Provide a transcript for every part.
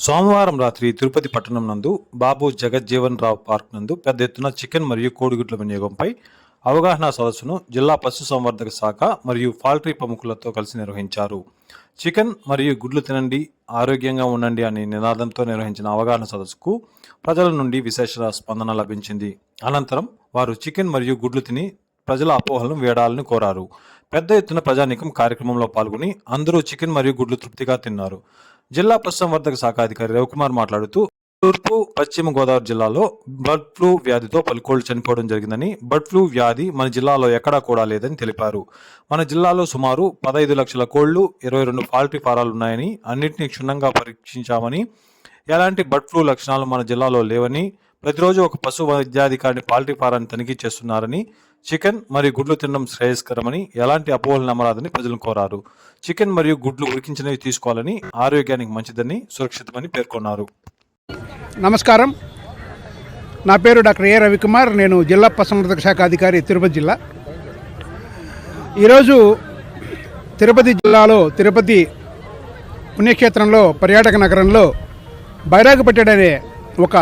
సోమవారం రాత్రి తిరుపతి పట్టణం నందు బాబు జగజ్జీవన్ రావు పార్క్ నందు పెద్ద ఎత్తున చికెన్ మరియు కోడిగుడ్ల వినియోగంపై అవగాహన సదస్సును జిల్లా పశుసంవర్ధక శాఖ మరియు పౌల్ట్రీ ప్రముఖులతో కలిసి నిర్వహించారు. చికెన్ మరియు గుడ్లు తినండి ఆరోగ్యంగా ఉండండి అనే నినాదంతో నిర్వహించిన అవగాహన సదస్సుకు ప్రజల నుండి విశేష స్పందన లభించింది. అనంతరం వారు చికెన్ మరియు గుడ్లు తిని ప్రజల అపోహలను వేడాలని కోరారు. పెద్ద ఎత్తున ప్రజానీకం కార్యక్రమంలో పాల్గొని అందరూ చికెన్ మరియు గుడ్లు తృప్తిగా తిన్నారు. జిల్లా పశుసంవర్ధక శాఖ అధికారి రవికుమార్ మాట్లాడుతూ తూర్పు పశ్చిమ గోదావరి జిల్లాలో బర్డ్ ఫ్లూ వ్యాధితో పలుకోళ్ళు చనిపోవడం జరిగిందని బర్డ్ ఫ్లూ వ్యాధి మన జిల్లాలో ఎక్కడా కూడా లేదని తెలిపారు. మన జిల్లాలో సుమారు పదహైదు లక్షల కోళ్ళు ఇరవై రెండు పౌల్ట్రీ ఫారాలు ఉన్నాయని అన్నింటినీ క్షుణ్ణంగా పరీక్షించామని ఎలాంటి బర్డ్ ఫ్లూ లక్షణాలు మన జిల్లాలో లేవని ప్రతిరోజు ఒక పశు వైద్యాధికారిని పాల్టీ ఫారాన్ని తనిఖీ చేస్తున్నారని చికెన్ మరియు గుడ్లు తినడం శ్రేయస్కరమని ఎలాంటి అపోహలు నమ్మరాదని ప్రజలు కోరారు. చికెన్ మరియు గుడ్లు ఉడికించినవి తీసుకోవాలని ఆరోగ్యానికి మంచిదని సురక్షితమని పేర్కొన్నారు. నమస్కారం. నా పేరు డాక్టర్ ఏ రవికుమార్. నేను జిల్లా పశుసంవర్ధక శాఖ అధికారి తిరుపతి జిల్లా. ఈరోజు తిరుపతి జిల్లాలో తిరుపతి పుణ్యక్షేత్రంలో పర్యాటక నగరంలో బైరాగపట్టెడు అనే ఒక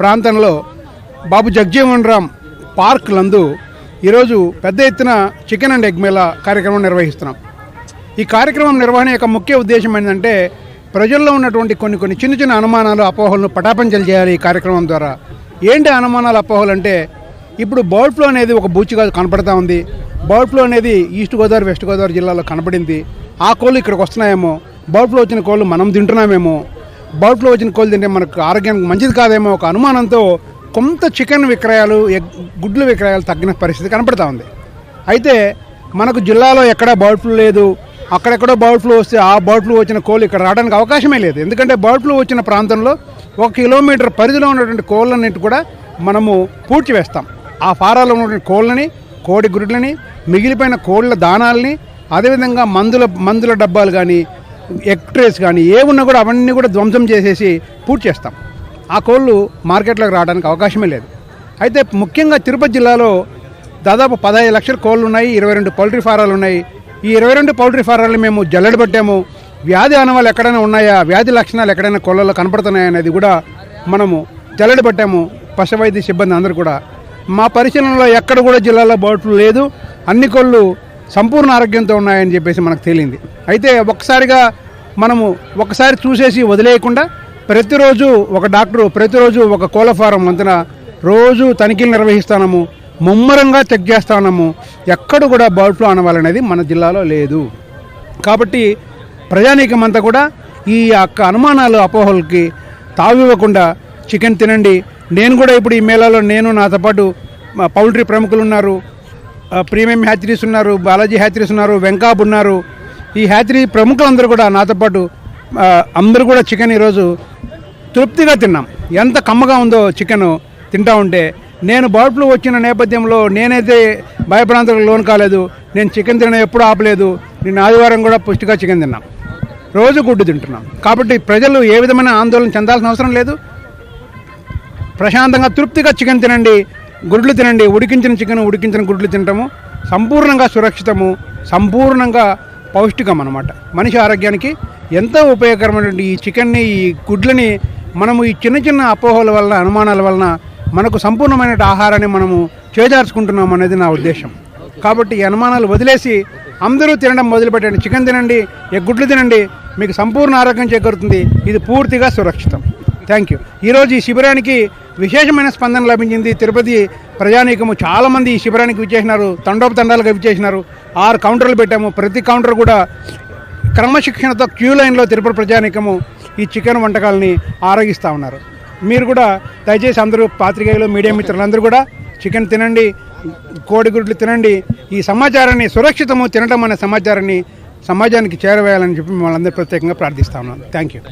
ప్రాంతంలో బాబు జగ్జీవన్ రామ్ పార్క్ లందు ఈరోజు పెద్ద ఎత్తున చికెన్ అండ్ ఎగ్ మేళా కార్యక్రమం నిర్వహిస్తున్నాం. ఈ కార్యక్రమం నిర్వహణ యొక్క ముఖ్య ఉద్దేశం ఏంటంటే ప్రజల్లో ఉన్నటువంటి కొన్ని కొన్ని చిన్న చిన్న అనుమానాలు అపోహలను పటాపంచలు చేయాలి ఈ కార్యక్రమం ద్వారా. ఏంటి అనుమానాలు అపోహలు అంటే ఇప్పుడు బర్డ్ ఫ్లూ అనేది ఒక బూచిగా కనపడతా ఉంది. బర్డ్ ఫ్లూ అనేది ఈస్ట్ గోదావరి వెస్ట్ గోదావరి జిల్లాలో కనపడింది. ఆ కోళ్ళు ఇక్కడికి వస్తున్నాయేమో. బర్డ్ ఫ్లూ వచ్చిన కోళ్ళు మనం తింటున్నామేమో. బౌట్లో వచ్చిన కోళ్ళు తింటే మనకు ఆరోగ్యానికి మంచిది కాదేమో ఒక అనుమానంతో కొంత చికెన్ విక్రయాలు ఎగ్ గుడ్ల విక్రయాలు తగ్గిన పరిస్థితి కనపడతా ఉంది. అయితే మనకు జిల్లాలో ఎక్కడా బర్డ్ ఫ్లూ లేదు. అక్కడెక్కడో బర్డ్ ఫ్లూ వస్తే ఆ బర్డ్ ఫ్లూ వచ్చిన కోళ్ళు ఇక్కడ రావడానికి అవకాశమే లేదు. ఎందుకంటే బర్డ్ ఫ్లూ వచ్చిన ప్రాంతంలో ఒక కిలోమీటర్ పరిధిలో ఉన్నటువంటి కోళ్ళన్నింటి కూడా మనము పూడ్చి వేస్తాం. ఆ ఫారాలో ఉన్నటువంటి కోళ్ళని కోడి గుడ్లని మిగిలిపోయిన కోళ్ళ దానాలని అదేవిధంగా మందుల మందుల డబ్బాలు కానీ ఎక్ట్రేస్ కానీ ఏమున్నా కూడా అవన్నీ కూడా ధ్వంసం చేసేసి పూర్తి చేస్తాం. ఆ కోళ్ళు మార్కెట్లోకి రావడానికి అవకాశమే లేదు. అయితే ముఖ్యంగా తిరుపతి జిల్లాలో దాదాపు పదహైదు లక్షల కోళ్ళు ఉన్నాయి ఇరవై రెండు పౌల్ట్రీ ఫారాలు ఉన్నాయి. ఈ ఇరవై రెండు పౌల్ట్రీ ఫారాలు మేము జల్లెడ పట్టాము వ్యాధి ఆనవాళ్ళు ఎక్కడైనా ఉన్నాయా? వ్యాధి లక్షణాలు ఎక్కడైనా కోళ్ళలో కనపడుతున్నాయా అనేది కూడా మనము జల్లెడ పశు పశువైద్య సిబ్బంది అందరూ కూడా. మా పరిశీలనలో ఎక్కడ కూడా జిల్లాలో బోట్లు లేదు. అన్ని కోళ్ళు సంపూర్ణ ఆరోగ్యంతో ఉన్నాయని చెప్పేసి మనకు తేలింది. అయితే ఒక్కసారిగా మనము ఒకసారి చూసేసి వదిలేయకుండా ప్రతిరోజు ఒక డాక్టరు ప్రతిరోజు ఒక కోళ్ళ ఫారం వంతున రోజు తనిఖీలు నిర్వహిస్తాము ముమ్మరంగా చెక్ చేస్తాము ఎక్కడ కూడా బర్డ్ ఫ్లూ అనవాలనేది మన జిల్లాలో లేదు. కాబట్టి ప్రజానీకం అంతా కూడా ఈ యొక్క అనుమానాలు అపోహలకి తావివ్వకుండా చికెన్ తినండి. నేను కూడా ఇప్పుడు ఈ మేళాలో నేను నాతో పాటు మా పౌల్ట్రీ ప్రముఖులు ఉన్నారు. ప్రీమియం హ్యాచరీస్ ఉన్నారు బాలాజీ హ్యాచరీస్ ఉన్నారు వెంకాబ్ ఉన్నారు. ఈ హ్యాచరీ ప్రముఖులందరూ కూడా నాతో పాటు అందరూ కూడా చికెన్ ఈరోజు తృప్తిగా తిన్నాం. ఎంత కమ్మగా ఉందో చికెన్ తింటా ఉంటే. నేను బర్డ్ వచ్చిన నేపథ్యంలో నేనైతే భయప్రాంతాలకు లోన్ కాలేదు. నేను చికెన్ తినడం ఎప్పుడు ఆపలేదు. నేను ఆదివారం కూడా పుష్టిగా చికెన్ తిన్నాం. రోజు గుడ్డు తింటున్నాం. కాబట్టి ప్రజలు ఏ విధమైన ఆందోళన చెందాల్సిన అవసరం లేదు. ప్రశాంతంగా తృప్తిగా చికెన్ తినండి. గుడ్లు తినండి. ఉడికించిన చికెన్ ఉడికించిన గుడ్లు తినటము సంపూర్ణంగా సురక్షితము సంపూర్ణంగా పౌష్టికం అనమాట మనిషి ఆరోగ్యానికి ఎంతో ఉపయోగకరమైనటువంటి ఈ చికెన్ని ఈ గుడ్లని మనము ఈ చిన్న చిన్న అపోహల వలన అనుమానాల వలన మనకు సంపూర్ణమైన ఆహారాన్ని మనము చేజార్చుకుంటున్నాం అనేది నా ఉద్దేశం. కాబట్టి ఈ అనుమానాలు వదిలేసి అందరూ తినడం మొదలుపెట్టండి. చికెన్ తినండి ఎగ్ గుడ్లు తినండి మీకు సంపూర్ణ ఆరోగ్యం చేకూరుతుంది. ఇది పూర్తిగా సురక్షితం. Thank you. ఈరోజు ఈ శిబిరానికి విశేషమైన స్పందన లభించింది. తిరుపతి ప్రజానీకము చాలామంది ఈ శిబిరానికి విచ్చేసినారు. తండోపతండాలుగా విచ్చేసినారు. ఆరు కౌంటర్లు పెట్టాము. ప్రతి కౌంటర్ కూడా క్రమశిక్షణతో క్యూ లైన్లో తిరుపతి ప్రజానీకము ఈ చికెన్ వంటకాలని ఆరగిస్తూ ఉన్నారు. మీరు కూడా దయచేసి అందరూ పాత్రికేయులు మీడియా మిత్రులందరూ కూడా చికెన్ తినండి కోడిగుడ్లు తినండి. ఈ సమాచారాన్ని సురక్షితము తినడం అనే సమాచారాన్ని సమాజానికి చేరవేయాలని చెప్పి మిమ్మల్ని అందరూ ప్రత్యేకంగా ప్రార్థిస్తా ఉన్నాను థ్యాంక్ యూ.